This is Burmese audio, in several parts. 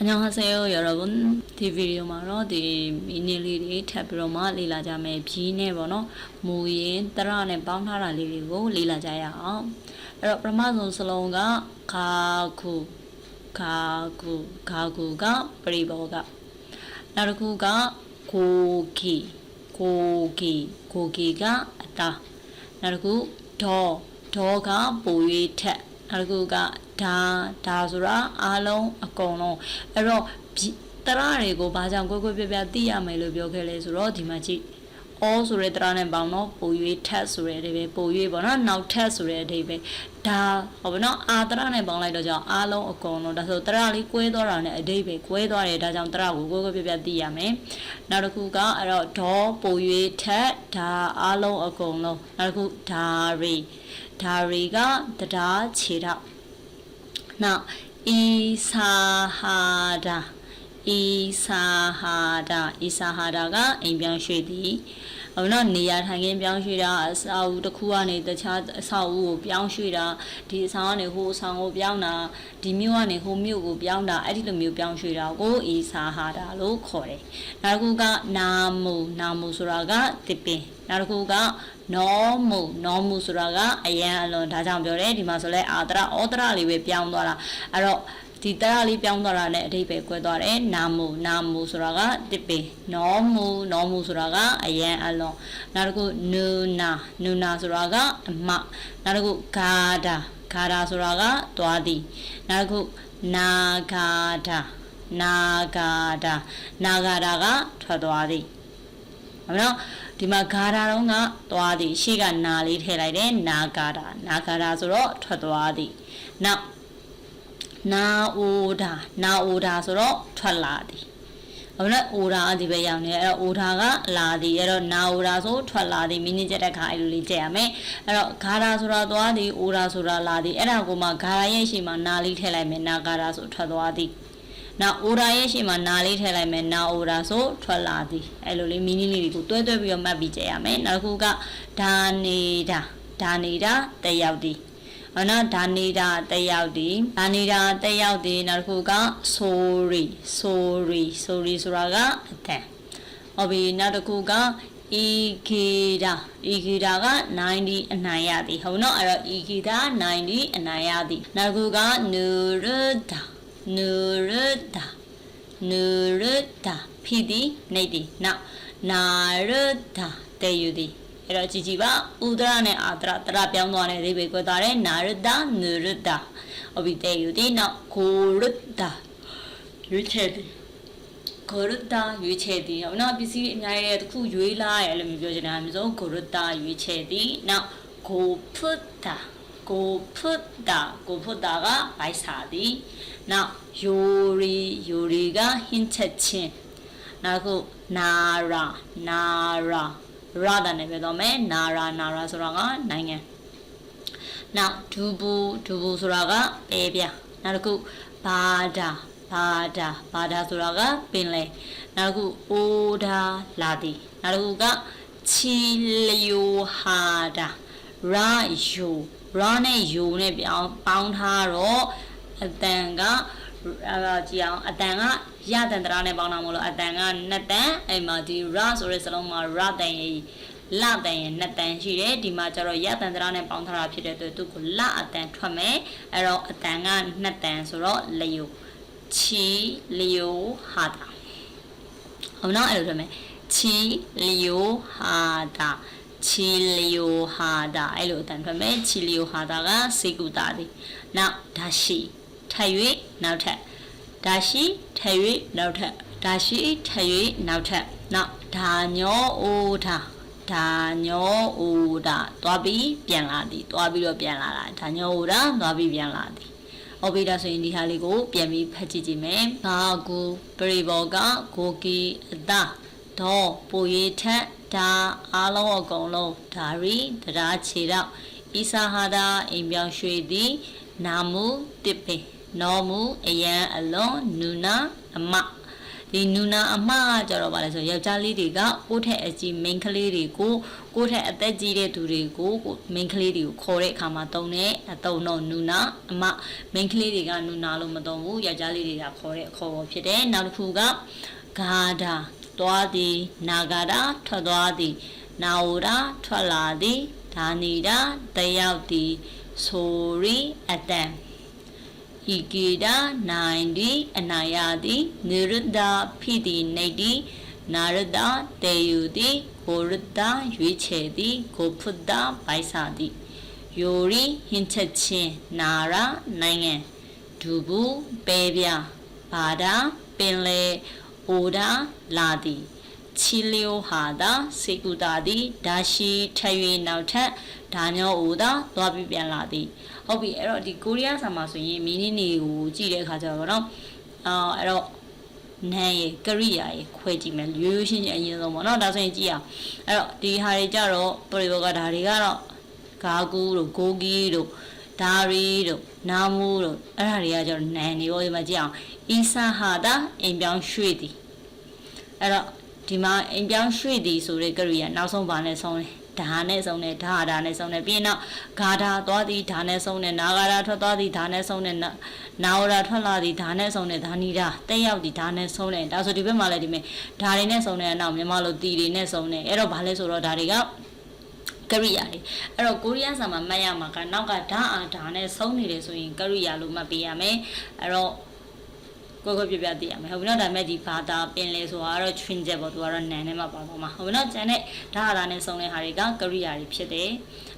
အညောင်ဟဆေယောရောဘူးဒီဗီဒီယိုမှာတော့ဒီမီနီလေးတွေထပ်ပြီးတော့မှလေ့လာကြမယ်ဘီးနဲ့ပေါ့နော်မူရင်းတရနဲ့ပေါင်းထားတာလေးတွေကိုလေ့လာကြရအောင်အဲ့တော့ပထမဆုံးစလုံးကခါခုခါခုခါခုကပရိဘောကနောက်တစ်ခုကကိုကီကိုကီကိုကီကအတာနောက်တစ်ခုဒေါဒေါကပို၍ထက် နောက်တစ်ခုကဒါဒါဆိုတာအားလုံးအကုန်လုံးအဲ့တော့တရတွေကိုဘာကြောင့်ကိုကိုပြပြသိရမယ်လို့ပြောခဲ့လဲဆိုတော့ဒီမှာကြည့် all ဆိုတဲ့တရနဲ့ပေါင်းတော့ပို၍ထက်ဆိုတဲ့အဓိပ္ပာယ်ပို၍ပေါ့နော်နောက်ထက်ဆိုတဲ့အဓိပ္ပာယ်ဒါဟောပါနော်အာတရနဲ့ပေါင်းလိုက်တော့ကြောင့်အားလုံးအကုန်လုံးဒါဆိုတရလေးကွဲသွားတာနဲ့အဓိပ္ပာယ်ကွဲသွားတယ်ဒါကြောင့်တရကိုကိုကိုပြပြသိရမယ်နောက်တစ်ခုကအဲ့တော့ဒေါ်ပို၍ထက်ဒါအားလုံးအကုန်လုံးနောက်တစ်ခုဒါရီဒါရီကတရားခြေတော့နောက်အီဆာဟာဒါ အီဆာဟာဒါအီဆာဟာဒါကအိမ်ပြောင်းရွှေ့သည်ဟိုနော်နေရာထိုင်ခင်းပြောင်းရွှေ့တာအဆောက်အဦတစ်ခုကနေတခြားအဆောက်အဦကိုပြောင်းရွှေ့တာဒီအဆောင်ကနေဟိုအဆောင်ကိုပြောင်းတာဒီမြို့ကနေဟိုမြို့ကိုပြောင်းတာအဲ့ဒီလိုမျိုးပြောင်းရွှေ့တာကိုအီဆာဟာဒါလို့ခေါ်တယ်နောက်တစ်ခုကနာမူနာမူဆိုတာကတစ်ပင်နောက်တစ်ခုကနောမူနောမူဆိုတာကအရန်အလွန်ဒါကြောင့်ပြောတယ်ဒီမှာဆိုလဲအာတရဩတရလေးပဲပြောင်းသွားတာအဲ့တော့ ဒီတရလေးပြောင်းသွားတာနဲ့အဓိပ္ပာယ်ကွဲသွားတယ်နာမူနာမူဆိုတာကတစ်ပင်နောမူနောမူဆိုတာကအရန်အလွန်နောက်တစ်ခုနူနာနူနာဆိုတာကအမနောက်တစ်ခုဂါဒာဂါဒာဆိုတာကသွားသည်နောက်တစ်ခုနာဂါဒာနာဂါဒာနာဂါဒာကထွက်သွားသည်ဟုတ်နော်ဒီမှာဂါရာတော့ကသွားသည်ရှေ့ကနာလေးထည့်လိုက်တယ်နာဂါရာနာဂါရာဆိုတော့ထွက်သွားသည်နောက် နာအိုဒါနာအိုဒါဆိုတော့ထွက်လာသည်ဟုတ်လားအိုဒါအဒီပဲရောက်နေအဲ့တော့အိုဒါကလာသည်အဲ့တော့နာအိုဒါဆိုထွက်လာသည်မိနစ်ချက်တဲ့ခါအဲ့လိုလေးကြည့်ရမယ်အဲ့တော့ဂါရာဆိုတာသွားသည်အိုဒါဆိုတာလာသည်အဲ့ဒါကိုမှဂါရာရဲ့ရှေ့မှာနာလေးထည့်လိုက်မယ်နာဂါရာဆိုထွက်သွားသည်နောက်အိုရာရဲ့ရှေ့မှာနာလေးထည့်လိုက်မယ်နာအိုရာဆိုထွက်လာသည်အဲ့လိုလေးမီနီလေးတွေကိုတွဲတွဲပြီးတော့မှတ်ပြီးကြရမယ်နောက်တစ်ခုကဒါနေတာဒါနေတာတက်ရောက်သည်ဟော နော်ဒါနေတာတက်ရောက်သည်ဒါနေတာတက်ရောက်သည်နောက်တစ်ခုက sorry sorry sorry ဆိုတာကအတန်ဟုတ်ပြီနောက်တစ်ခုက ikeda ikeda က90အနိုင်ရသည်ဟုတ်နော်အဲ့တော့ ikeda 90အနိုင်ရသည်နောက်တစ်ခုက nurda နုရတာနုရတာဖိတိနေတိနောက်နာရတာတေယူသည် အဲ့တော့ကြည်ကြည်ပါဥဒရနဲ့အာဒရတရပြောင်းသွားတဲ့အိဗေကွဲသွားတယ်နာရတာနုရတာအဘိတေယူသည်နောက်ကိုရတာရွေးချယ်သည်ကိုရတာရွေးချယ်သည်ဟုတ်နော်ပစ္စည်းအများကြီးတခုရွေးလာရအဲ့လိုမျိုးပြောချင်တာအမျိုးဆုံးကိုရတာရွေးချယ်သည်နောက်ကိုဖွတ်တာကိုဖွတ်တာကိုဖွတ်တာကဘိုက်စာသည်နောက်ယိုရီယိုရီကဟင်းချက်ချင်းနောက်ခုနာရာနာရာ ရတာနဲ့ပြောတော့မယ်နာရာနာရာဆိုတာကနိုင်ငံနောက်ဒူဘူဒူဘူဆိုတာကပဲပြနောက်တစ်ခုဘာဒါဘာဒါဘာဒါဆိုတာကပင်လေနောက်တစ်ခုအိုဒါလာတီနောက်တစ်ခုကချီလျိုဟာဒါရာယိုရာနဲ့ယိုနဲ့ပြောင်းပေါင်းထားတော့အတန်ကအဲကြည့်အောင်အတန်က ရတန်တရာနဲ့ပေါင်းတာမလို့အတန်ကနှစ်တန်အဲ့မှာဒီ ra ဆိုတဲ့စလုံးမှာ ra တန်ရဲ့လတန်ရဲ့နှစ်တန်ရှိတယ်ဒီမှာကျတော့ရတန်တရာနဲ့ပေါင်းထားတာဖြစ်တဲ့အတွက်သူကလအတန်ထွက်မယ်အဲ့တော့အတန်ကနှစ်တန်ဆိုတော့လျိုချီလျိုဟာတာဟုတ်နော်အဲ့လိုထွက်မယ်ချီလျိုဟာတာချီလျိုဟာတာအဲ့လိုအတန်ထွက်မယ်ချီလျိုဟာတာကစေကုတာဒီနောက်ဒါရှိထပ်၍နောက်ထပ်ဒါရှိ ထပ်၍နောက်ထပ်ဒါရှိထပ်၍နောက်ထပ်နောက်ဒါညောအိုဒါဒါညောအိုဒါသွားပြီးပြန်လာသည်သွားပြီးတော့ပြန်လာတာဒါညောအိုဒါသွားပြီးပြန်လာသည်ဟုတ်ပြီဒါဆိုရင်ဒီဟာလေးကိုပြန်ပြီးဖတ်ကြည့်ကြည့်မယ်။ဘာကူပရိဘောကကိုကီအတာဒေါ်ပူရီထက်ဒါအားလုံးအကုန်လုံးဒါရီတရားခြေတော့ဣစာဟာဒါအိမ်ပြောင်းရွှေသည်နာမူတစ်ပင် နော်မူအယံအလွန်နူနာအမဒီနူနာအမကကြတော့ဗာလဲဆိုယောက်ျားလေးတွေကကိုယ့်ထက်အကြီး main ကလေးတွေကိုကိုယ့်ထက်အသက်ကြီးတဲ့သူတွေကိုကို main ကလေးတွေကိုခေါ်တဲ့အခါမှာတုံးတဲ့အတုံးတော့နူနာအမ main ကလေးတွေကနူနာလို့မတုံးဘူးယောက်ျားလေးတွေကခေါ်တဲ့အခေါ်ပေါ်ဖြစ်တယ်နောက်တစ်ခုကဂါဒါသွားသည်နာဂါဒါထွက်သွားသည်နာဝရာထွက်လာသည်ဒါနီတာတယောက်သည်ဆိုရီအတန် ဟီကေတာနိုင်ဒီအနာယတိနိရဒဖိတိနေတိနာရဒတေယုတိကိုရဒရွေးချယ်သည်ကိုဖုဒ္ဒပိုက်စာသည်ယိုရီဟင်ချက်ချင်းနာရနိုင်ငံဒူဘူးပဲပြဘာဒပင်လေအိုဒါလာသည် ချီလျိုဟာသာစေကူတာသည်ဒါရှိထရွေနောက်ထပ်ဒါညောအိုသာသွားပြပြန်လာသည်ဟုတ်ပြီအဲ့တော့ဒီကိုရီးယားဆာမှာဆိုရင်မီနီနီကိုကြည့်တဲ့အခါကျတော့ဗောနော်အာအဲ့တော့နာရယ်ကရိယာရယ်ခွဲကြည့်မယ်ရိုးရိုးရှင်းရှင်းအရင်ဆုံးပေါ့နော်ဒါဆိုရင်ကြည့်အောင်အဲ့တော့ဒီဟာတွေကြတော့ပရိဘောကဒါတွေကတော့ဂါကူတို့ဂိုဂီတို့ဒါရီတို့နာမူတို့အဲ့ဒါတွေကကျတော့နန်နေပေါ့ဒီမှာကြည့်အောင်အီဆာဟာတာအိမ်ပြောင်းရွှေ့သည်အဲ့တော့ ဒီမှာအိမ်ပြောင်းရွှေ့သည်ဆိုတဲ့ကရိယာနောက်ဆုံးပါနဲ့ဆုံးတယ်ဓာနဲ့ဆုံးတယ်ဓာဓာနဲ့ဆုံးတယ်ပြီးရင်တော့ဂါဓာသွားသည်ဓာနဲ့ဆုံးတယ်နာဂါဓာထွက်သွားသည်ဓာနဲ့ဆုံးတယ်နာဝရာထွက်လာသည်ဓာနဲ့ဆုံးတယ်ဓာနီဓာတက်ရောက်သည်ဓာနဲ့ဆုံးတယ်ဒါဆိုဒီဘက်မှာလည်းဒီမဲ့ဓာတွေနဲ့ဆုံးတဲ့အနောက်မြန်မာလိုတီတွေနဲ့ဆုံးတယ်အဲ့တော့ဘာလဲဆိုတော့ဓာတွေကကရိယာတွေအဲ့တော့ကိုရီးယားဆာမှာမှတ်ရမှာကနောက်ကဓာအာဓာနဲ့ဆုံးနေတယ်ဆိုရင်ကရိယာလို့မှတ်ပေးရမယ်အဲ့တော့ ကိုကိုပြပြသိရမယ်ဟုတ်ပြီနော်ဒါပေမဲ့ဒီဘာသာပင်လေဆိုတာကတော့ twin jet ပေါ့သူကတော့နန်နဲ့မှပါတော့မှာဟုတ်ပြီနော်ကျန်တဲ့ဓာအာဓာနဲ့ဆုံးတဲ့ဟာတွေကကရိယာတွေဖြစ်တယ်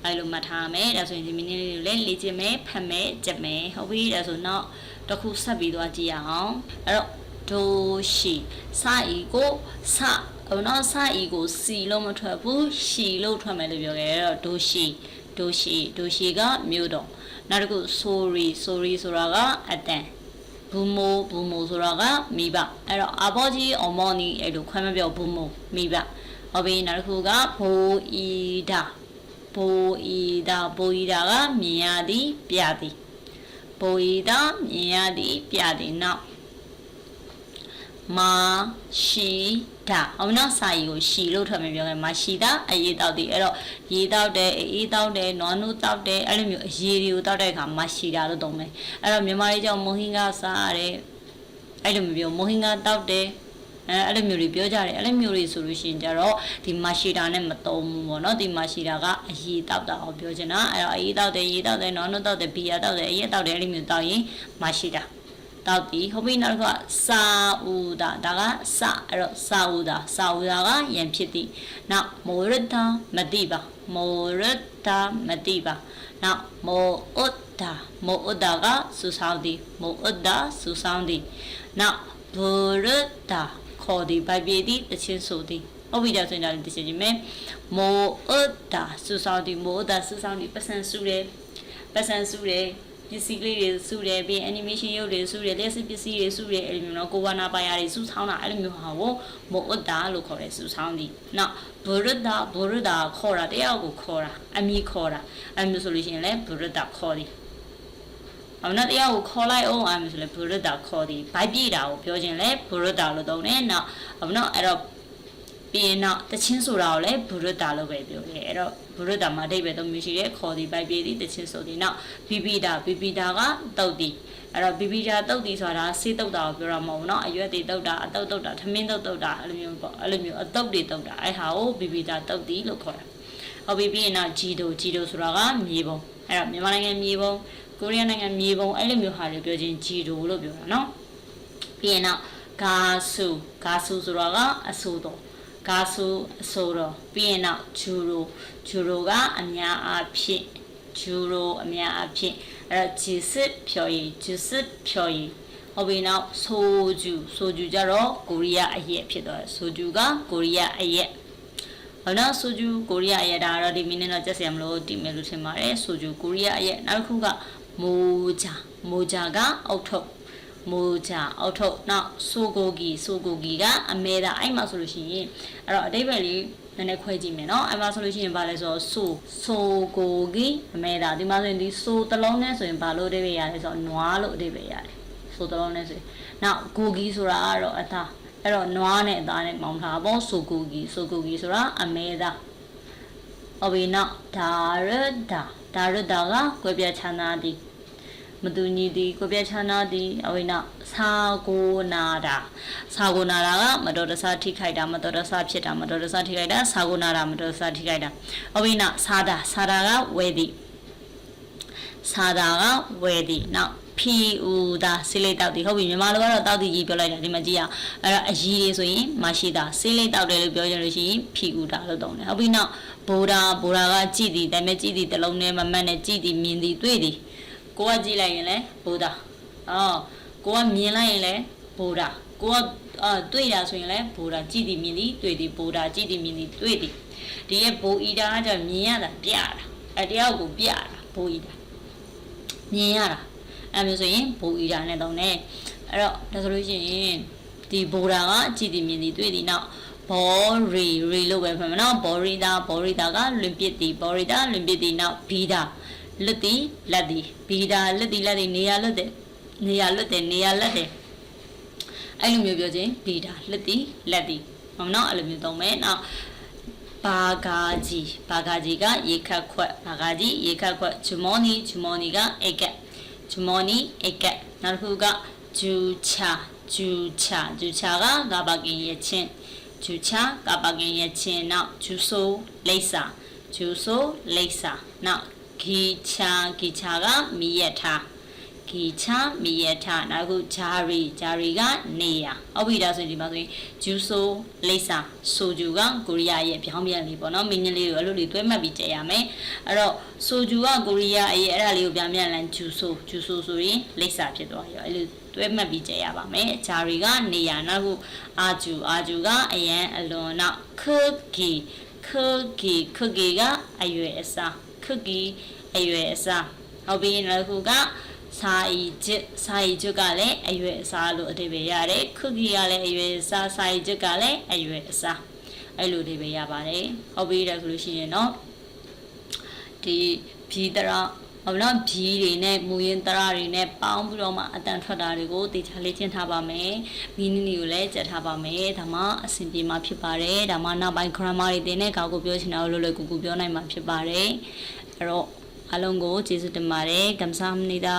အဲလိုမှတ်ထားမယ်ဒါဆိုရင်ဒီမင်းလေးတွေလည်းလေ့ကျင့်မယ်ဖတ်မယ်ကြက်မယ်ဟုတ်ပြီဒါဆိုတော့တစ်ခုဆက်ပြီးသွားကြည့်ရအောင်အဲ့တော့ဒိုရှိစာဤကိုစဟိုနော်စာဤကိုစီလို့မထွက်ဘူးရှီလို့ထွက်မယ်လို့ပြောခဲ့အဲ့တော့ဒိုရှိဒိုရှိဒိုရှိကမြို့တော်နောက်တစ်ခု sorry sorry ဆိုတာကအတန် ဘူမိုဘူမိုဆိုတာကမိဘအဲ့တော့အဘောကြီးအမော်နီအဲ့လိုခွဲမပြောဘူမိုမိဘဟုတ်ပြီနောက်တစ်ခုကဘိုအီဒါဘိုအီဒါဘိုအီဒါကမြင်ရသည်ပြသည်ဘိုအီဒါမြင်ရသည်ပြသည်နောက် မာရှိဒါအောင်နော်စာရီကိုရှီလို့ထွက်မယ်ပြောခဲ့မာရှိတာအရေးတောက်တယ်အဲ့တော့ရေတောက်တယ်အေးတောက်တယ်နွားနုတောက်တယ်အဲ့လိုမျိုးအရေးတွေကိုတောက်တဲ့အခါမာရှိတာလို့သုံးမယ်အဲ့တော့မြန်မာလေးကြောင့်မုံဟင်းကစားရတယ်အဲ့လိုမျိုးပြောမုံဟင်းကတောက်တယ်အဲအဲ့လိုမျိုးတွေပြောကြတယ်အဲ့လိုမျိုးတွေဆိုလို့ရှိရင်ကြတော့ဒီမာရှိတာနဲ့မတုံးဘူးပေါ့နော်ဒီမာရှိတာကအရေးတောက်တာကိုပြောချင်တာအဲ့တော့အေးတောက်တယ်ရေတောက်တယ်နွားနုတောက်တယ်ဘီယာတောက်တယ်အရေးတောက်တယ်အဲ့လိုမျိုးတောက်ရင်မာရှိတာ တောက်ပြီဟုတ်ပြီနောက်တစ်ခုကစာဦးတာဒါကစအဲ့တော့စာဦးတာစာဦးတာကယံဖြစ်သည်နောက်မောရတာမတိပါမောရတာမတိပါနောက်မောဥဒ္ဒါမောဥဒ္ဒါကစူဆောင်းသည်မောဥဒ္ဒါစူဆောင်းသည်နောက်ဘူရတာခေါ်သည်ဗိုက်ပြေသည်တချင်းဆိုသည်ဟုတ်ပြီဒါဆိုရင်ဒါလေးသိချင်ခြင်းမယ်မောဥဒ္ဒါစူဆောင်းသည်မောဥဒ္ဒါစူဆောင်းသည်ပစံစုတယ်ပစံစုတယ် ပစ္စည်းကလေးတွေစုတယ်ပြီး animation ရုပ်တွေစုတယ်လက်စစ်ပစ္စည်းတွေစုတယ်အဲ့လိုမျိုးနော်ကိုဝနာပါယာတွေစုဆောင်းတာအဲ့လိုမျိုးဟာကိုမောဥဒ္ဒါလို့ခေါ်တယ်စုဆောင်းသည်နောက်ဘုရဒဘုရဒခေါ်တာတရားကိုခေါ်တာအမိခေါ်တာအဲ့လိုမျိုးဆိုလို့ရှိရင်လည်းဘုရဒခေါ်သည်အမနာတရားကိုခေါ်လိုက်အောင်အဲ့လိုဆိုလဲဘုရဒခေါ်သည်ဗိုက်ပြေတာကိုပြောခြင်းလဲဘုရဒလို့သုံးတယ်နောက်အမနာအဲ့တော့ ပြီးရင်တော့တချင်းဆိုတာကိုလည်းဘုရဒလို့ပဲပြောတယ်အဲ့တော့ဘုရဒမှာအဓိပ္ပာယ်သုံးမျိုးရှိတယ်ခေါ်သည်ပိုက်ပြေသည်တချင်းဆိုသည်နောက်ဘီဘီတာဘီဘီတာကတုတ်သည်အဲ့တော့ဘီဘီတာတုတ်သည်ဆိုတာဆေးတုတ်တာကိုပြောတာမဟုတ်ဘူးเนาะအရွက်တွေတုတ်တာအတုတ်တုတ်တာထမင်းတုတ်တုတ်တာအဲ့လိုမျိုးပေါ့အဲ့လိုမျိုးအတုတ်တွေတုတ်တာအဲ့ဟာကိုဘီဘီတာတုတ်သည်လို့ခေါ်တာဟုတ်ပြီပြီးရင်တော့ဂျီဒိုဂျီဒိုဆိုတာကမြေပုံအဲ့တော့မြန်မာနိုင်ငံမြေပုံကိုရီးယားနိုင်ငံမြေပုံအဲ့လိုမျိုးဟာတွေပြောချင်းဂျီဒိုလို့ပြောတာเนาะပြီးရင်တော့ဂါဆူဂါဆူဆိုတာကအဆူတော် ဂါဆူအဆိုတော့ပြီးရင်တော့ဂျူရိုဂျူရိုကအများအားဖြင့်ဂျူရိုအများအားဖြင့်အဲ့တော့ဂျီစစ်ဖြော်ရည်ဂျီစစ်ဖြော်ရည်ဟုတ်ပြီနောက်ဆိုဂျူဆိုဂျူကြတော့ကိုရီးယားအရက်ဖြစ်သွားတယ်ဆိုဂျူကကိုရီးယားအရက်ဟောနော်ဆိုဂျူကိုရီးယားအရက်ဒါတော့ဒီမင်းနဲ့တော့ကြက်စရာမလို့တည်မယ်လို့ထင်ပါတယ်ဆိုဂျူကိုရီးယားအရက်နောက်တစ်ခုကမိုဂျာမိုဂျာကအုတ်ထုတ် မူချအောက်ထုတ်နောက်ဆိုကိုဂီဆိုကိုဂီကအမဲသားအဲ့မှာဆိုလို့ရှိရင်အဲ့တော့အတိတ်ပဲလေးနည်းနည်းခွဲကြည့်မယ်နော်အဲ့မှာဆိုလို့ရှိရင်ဘာလဲဆိုတော့ဆိုဆိုကိုဂီအမဲသားဒီမှာဆိုရင်ဒီဆိုတစ်လုံးနဲ့ဆိုရင်ဘာလို့အတိတ်ပဲရလဲဆိုတော့နွားလို့အတိတ်ပဲရတယ်ဆိုတစ်လုံးနဲ့ဆိုရင်နောက်ကိုဂီဆိုတာကတော့အသားအဲ့တော့နွားနဲ့အသားနဲ့မောင်းထားပေါ့ဆိုကိုဂီဆိုကိုဂီဆိုတာအမဲသားအဝေနောက်ဒါရဒါဒါရဒါကကွဲပြားချမ်းသာသည် မတူညီသည်ကွဲပြားခြားနာသည်ဟုတ်ပြီနော်စာကိုနာတာစာကိုနာတာကမတော်တဆထိခိုက်တာမတော်တဆဖြစ်တာမတော်တဆထိခိုက်တာစာကိုနာတာမတော်တဆထိခိုက်တာဟုတ်ပြီနော်စာတာစာတာကဝယ်သည်စာတာကဝယ်သည်နော်ဖီဦးတာဆေးလေးတောက်တယ်ဟုတ်ပြီမြန်မာလိုကတော့တောက်တီကြီးပြောလိုက်တာဒီမှာကြည့်ရအောင်အဲ့တော့အကြီးလေးဆိုရင်မရှိတာဆေးလေးတောက်တယ်လို့ပြောကြလို့ရှိရင်ဖီဦးတာလို့တောင်းတယ်ဟုတ်ပြီနောက်ဘိုးတာဘိုးတာကကြည်သည်ဒါပေမဲ့ကြည်သည်တစ်လုံးနဲ့မမတ်နဲ့ကြည်သည်မြင်သည်တွေ့သည် ကိုကကြည့်လိုက်ရင်လည်းဘိုးတာအော်ကိုကမြင်လိုက်ရင်လည်းဘိုးတာကိုကအာတွေ့တာဆိုရင်လည်းဘိုးတာကြည်သည်မြင်သည်တွေ့သည်ဘိုးတာကြည်သည်မြင်သည်တွေ့သည်ဒီရဲ့ဘိုးဤတာကကြမြင်ရတာပြတာအတရားကိုပြတာဘိုးဤတာမြင်ရတာအဲ့မျိုးဆိုရင်ဘူအီတာနဲ့တုံးတယ်အဲ့တော့ဒါဆိုလို့ရှိရင်ဒီဘူတာကကြည်တည်မြင်သည်တွေ့သည်နောက်ဘောရီရီလို့ပဲဖြစ်မှာနော်ဘောရီတာဘောရီတာကလွင်ပစ်သည်ဘောရီတာလွင်ပစ်သည်နောက်ဘီတာ လွတ်သည်လက်သည်ဘီတာလွတ်သည်လက်သည်နေရာလွတ်တယ်နေရာလွတ်တယ်နေရာလက်တယ်အဲ့လိုမျိုးပြောချင်းဘီတာလွတ်သည်လက်သည်ဟုတ်နော်အဲ့လိုမျိုးသုံးမယ်နောက်ဘာဂါကြီးဘာဂါကြီးကရေခတ်ခွက်ဘာဂါကြီးရေခတ်ခွက်ဂျမောနီဂျမောနီကအိတ်ကက်ဂျမော်နီအိတ်ကက်နောက်တစ်ခုကဂျူချာဂျူချာဂျူချာကဂါဘကင်ရဲ့ချင်းဂျူချာဂါဘကင်ရဲ့ချင်းနောက်ဂျူဆိုလိပ်စာဂျူဆိုလိပ်စာနောက် ဂီချာဂီချာကမီရက်ထားဂီချာမီရက်ထားနောက်တစ်ခုဂျာရီဂျာရီကနေရဟုတ်ပြီဒါဆိုရင်ဒီမှာဆိုရင်ဂျူဆိုလိပ်စာဆိုဂျူကကိုရီးယားရဲ့ပြောင်းပြန်လေးပေါ့နော်မင်းကြီးလေးကိုအဲ့လိုလေးတွဲမှတ်ပြီးကြည့်ရမယ်အဲ့တော့ဆိုဂျူကကိုရီးယားရဲ့အဲ့ဒါလေးကိုပြောင်းပြန်လန်ဂျူဆိုဂျူဆိုဆိုရင်လိပ်စာဖြစ်သွားရောအဲ့လိုတွဲမှတ်ပြီးကြည့်ရပါမယ်ဂျာရီကနေရနောက်တစ်ခုအာဂျူအာဂျူကအရန်အလွန်နောက်ခဂီခဂီခဂီကအရွယ်အစား ခဂီအရွယ်အစားဟုတ်ပြီနောက်တစ်ခုကစာအီချစ်စာအီချစ်ကလည်းအရွယ်အစားလို့အဓိပ္ပာယ်ရတယ်ခဂီကလည်းအရွယ်အစားစာအီချစ်ကလည်းအရွယ်အစားအဲ့လိုအဓိပ္ပာယ်ရပါတယ်ဟုတ်ပြီဒါဆိုလို့ရှိရင်တော့ဒီဘီတရာ ဟုတ်နော်ဘီတွေနဲ့မူရင်တရာတွေနဲ့ပေါင်းပြီးတော့မှအတန်ထွက်တာတွေကိုတေချာလေ့ကျင့်ထားပါမယ်မီနီနီကိုလည်းကြက်ထားပါမယ်ဒါမှအဆင်ပြေမှာဖြစ်ပါတယ်ဒါမှနောက်ပိုင်း grammar တွေတင်တဲ့ကောက်ကိုပြောချင်တာကိုလွယ်လွယ်ကူကူပြောနိုင်မှာဖြစ်ပါတယ်အဲ့တော့အားလုံးကိုကျေးဇူးတင်ပါတယ်ကမ္ဘာမနီတာ